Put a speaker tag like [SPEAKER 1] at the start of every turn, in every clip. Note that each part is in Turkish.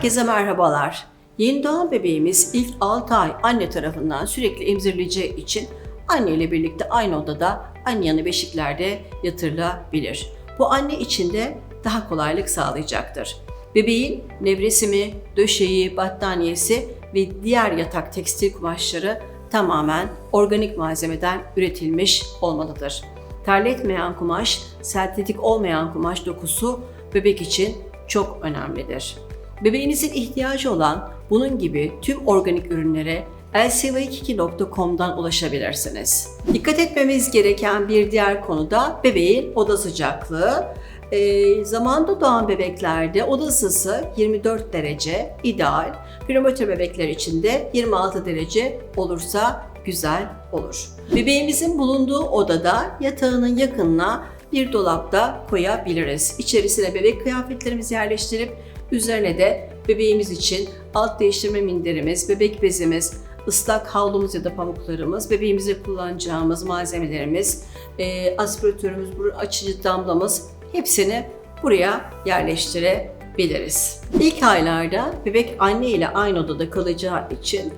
[SPEAKER 1] Herkese merhabalar. Yeni doğan bebeğimiz ilk 6 ay anne tarafından sürekli emzirileceği için anne ile birlikte aynı odada anne yanı beşiklerde yatırılabilir. Bu anne için de daha kolaylık sağlayacaktır. Bebeğin nevresimi, döşeği, battaniyesi ve diğer yatak tekstil kumaşları tamamen organik malzemeden üretilmiş olmalıdır. Terletmeyen kumaş, sentetik olmayan kumaş dokusu bebek için çok önemlidir. Bebeğinizin ihtiyacı olan bunun gibi tüm organik ürünlere lcv22.com'dan ulaşabilirsiniz. Dikkat etmemiz gereken bir diğer konu da bebeğin oda sıcaklığı. Ee, zamanda doğan bebeklerde oda ısısı 24 derece ideal. Prematür bebekler için de 26 derece olursa güzel olur. Bebeğimizin bulunduğu odada yatağının yakınına bir dolapta koyabiliriz. İçerisine bebek kıyafetlerimizi yerleştirip üzerine de bebeğimiz için alt değiştirme minderimiz, bebek bezimiz, ıslak havlumuz ya da pamuklarımız, bebeğimize kullanacağımız malzemelerimiz, e, aspiratörümüz, açıcı damlamız hepsini buraya yerleştirebiliriz. İlk aylarda bebek anne ile aynı odada kalacağı için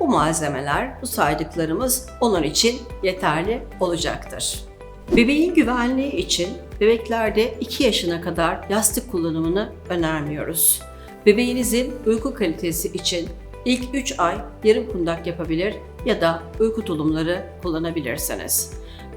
[SPEAKER 1] bu malzemeler, bu saydıklarımız onun için yeterli olacaktır. Bebeğin güvenliği için bebeklerde 2 yaşına kadar yastık kullanımını önermiyoruz. Bebeğinizin uyku kalitesi için ilk 3 ay yarım kundak yapabilir ya da uyku tulumları kullanabilirsiniz.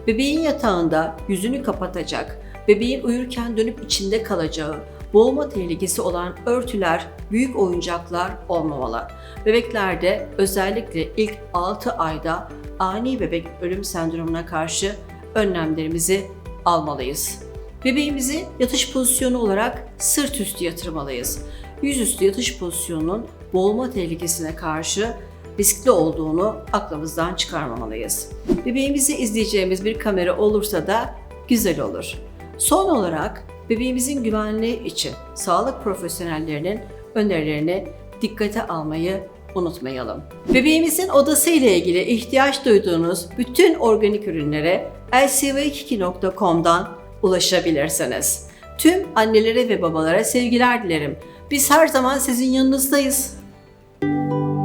[SPEAKER 1] Bebeğin yatağında yüzünü kapatacak, bebeğin uyurken dönüp içinde kalacağı, boğulma tehlikesi olan örtüler, büyük oyuncaklar olmamalı. Bebeklerde özellikle ilk 6 ayda ani bebek ölüm sendromuna karşı önlemlerimizi almalıyız. Bebeğimizi yatış pozisyonu olarak sırt üstü yatırmalıyız. Yüzüstü yatış pozisyonunun boğulma tehlikesine karşı riskli olduğunu aklımızdan çıkarmamalıyız. Bebeğimizi izleyeceğimiz bir kamera olursa da güzel olur. Son olarak bebeğimizin güvenliği için sağlık profesyonellerinin önerilerini dikkate almayı unutmayalım. Bebeğimizin odası ile ilgili ihtiyaç duyduğunuz bütün organik ürünlere lcv22.com'dan ulaşabilirsiniz. Tüm annelere ve babalara sevgiler dilerim. Biz her zaman sizin yanınızdayız. Müzik